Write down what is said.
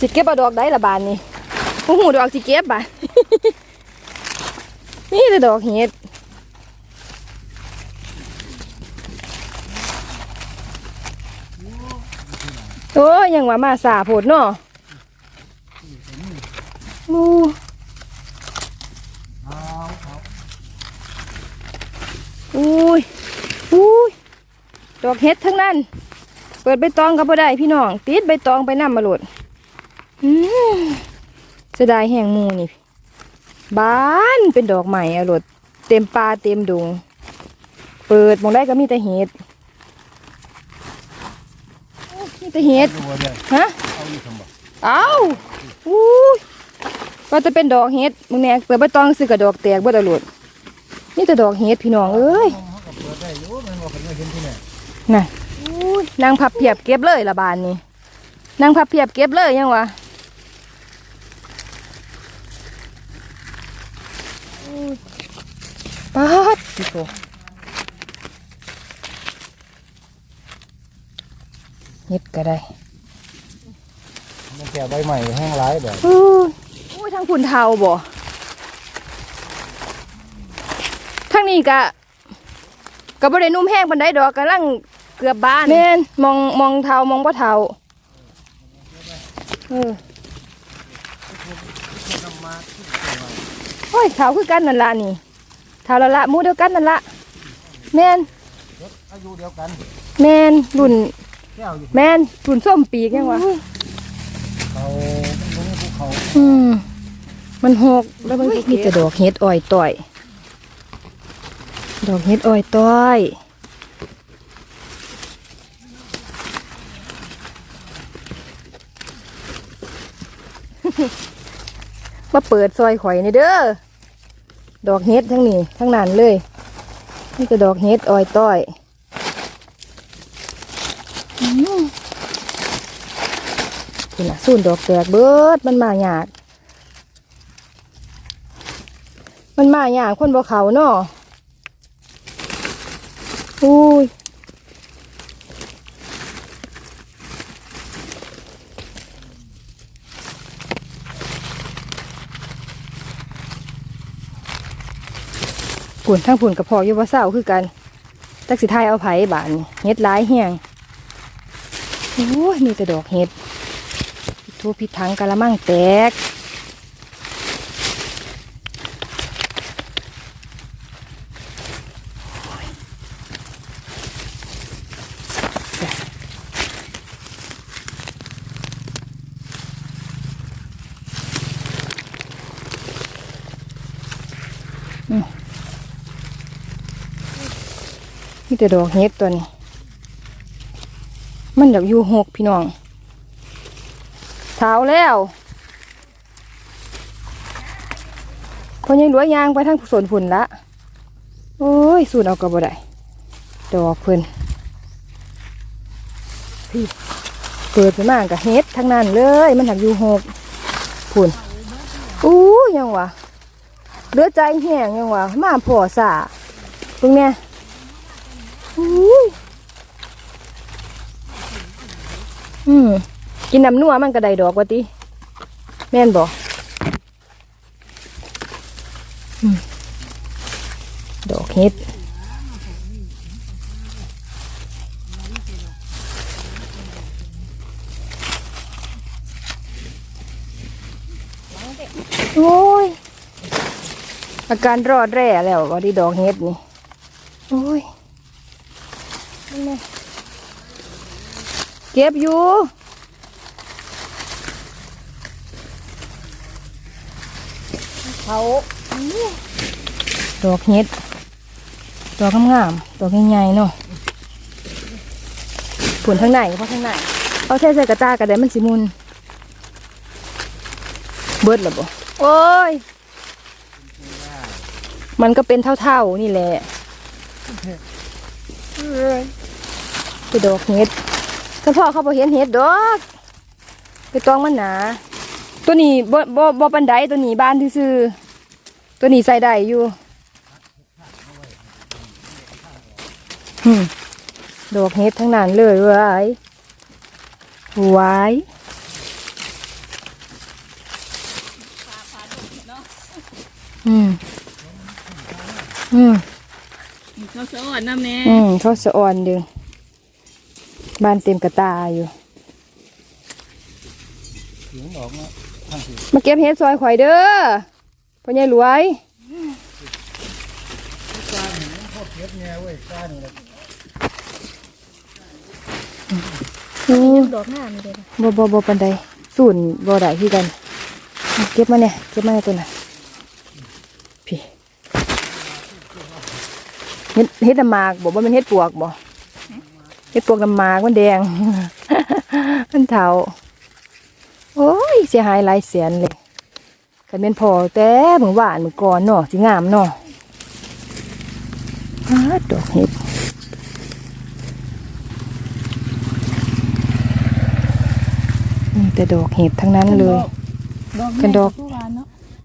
สิเก็บเอาดอกได้ละบานนี่โอ้โหดอกสิเก็บบานนี่แต่ดอกเห็ดโอ้ยังว่ามาสาโพดเนาะมูอุ้ยอุ้ยดอกเห็ดทั้งนั้น เปิดใบตองก็บ่ได้พี่น้อง ติดใบตองไปน้ำมาโหลด เสียดายแห่งมูนี่บานเป็นดอกใหม่อะโหลดเต็มป่าเต็มดงเปิดมองได้ก็มีแต่เห็ดมีแต่เห็ดฮะเอาอู้ว่าจะเป็นดอกเห็ดมึงแน่เปิดใบตองซื้อกับดอกแตกบ่ตะโหลดนี่แต่ดอกเห็ดพี่น้องเอ้ยเขาก็เปิดได้อยู่มันบ่เป็นว่าเห็นที่ไหนน่ะนางพับเพียบเก็บเลยละบานนี่นางพับเพียบเก็บเลยยังวะอู้ย ป๊าดพี่โตเฮ็ดก็ได้มันแก่ใบใหม่แห้งร้ายแบบอู้ยอู้ยทางพุ่นเทาบ่ทางนี้กะก็บ่ได้นุ่มแห้งปานใดดอกกำลังเกือบบ้านแม่นมองมองเทามองบ่เทาเออโอ้ยเทาคือกันนั่นละนี่เทาละละหมูเดียวกันนั่นละแม่นอายุเดียวกันแม่นรุ่นแก้วอยู่แม่นรุ่นส้มปีกยังวะเขามันบ่มีภูเขาอืมมันหกแล้วมันมีแต่ดอกเห็ดอ่อยต่อย ดอกเห็ดอ่อยต้อยมาเปิดซอยข่อยนี่เด้อ ดอกเฮ็ดทั้งนี้ทั้งนั้นเลยนี่ก็ดอกเฮ็ดออยต้อยนี่นะสูนดอกแตกเบิดมันมายาก มันมายากคนบ่เขาเนาะอุ้ย ผุนทั้งผุนกับพออยู่ว่าเศร้าคือกันจักสิทายเอาไผ่บานเฮ็ดหลายแห้งโอ้ยมีแต่ดอกเฮ็ดพิทูพิทังกะละมังแตกมี แต่ดอกเห็ดตัวนี้ มันอยากอยู่หกพี่น้องเท้าแล้วพอยังหลือยางไปทางสวนผุนละ โอ้ย สูดเอากระบได้ดอกเพิ่นพี่เปิดไปมากกับเฮ็ดทั้งนั้นเลย มันหักอยู่หกผุนอู้ยังวะเลือใจแห้งยังวะมาพอสาตรงเนี้ย อืมกินน้ำนัวมันก็ได้ดอกว่าติแม่นบอกดอกเห็ดโอ้ย อาการรอดแร่แล้วว่าที่ดอกเห็ดนี่ โอ้ย เก็บอยู่เขาดอกเห็ดดอกงามๆดอกใหญ่ๆเนาะผลทางไหนเพราะทางไหนเอาใส่ใส่กระตากระเดมันสิมุน เบิดหรอบ่โอ้ย มันก็เป็นเท่าๆนี่แหละ ไปดอกเห็ดท่านพ่อเขาบอเห็นเห็ดดอกไปตองมันหนา ตัวนี้บ่บ่บ่ปันไดตัวนี้บ้านที่ซื้อตัวนี้ใส่ได้อยู่ดอกเห็ดทั้งนั้นเลยเว้ยไว้อืม อืม เขาสอนน้ำแน่อืมเขาสะอ่อนอยู่บ้านเต็มกระตาอยู่เสียงออกมาทางสิมาเก็บเห็ดซอยข่อยเด้อพ่อใหญ่รวยกล้าหนึ่งพวกเก็บแง่เว้ยกล้าหนึ่งเลยอืมดอกหน้ามีเลยบ่บ่บ่ปันใดสูนบ่ได้คือกันเอาเก็บมาเนี่ย เก็บมาในตัวน่ะพี่เฮ็ดเฮ็ดน้ำหมากบ่ว่ามันเฮ็ดปวกบ่เฮ็ดปวกน้ำหมากมันแดง มันเฒ่าโอ้ยเสียหายหลายแสนเลยคันแม่นพอแต่เมื่อวานมื้อก่อนเนาะสิงามเนาะอ้าดอกเห็ดมีแต่ดอกเห็ดทั้งนั้นเลยดอกเป็นดอกผู้วานเนาะ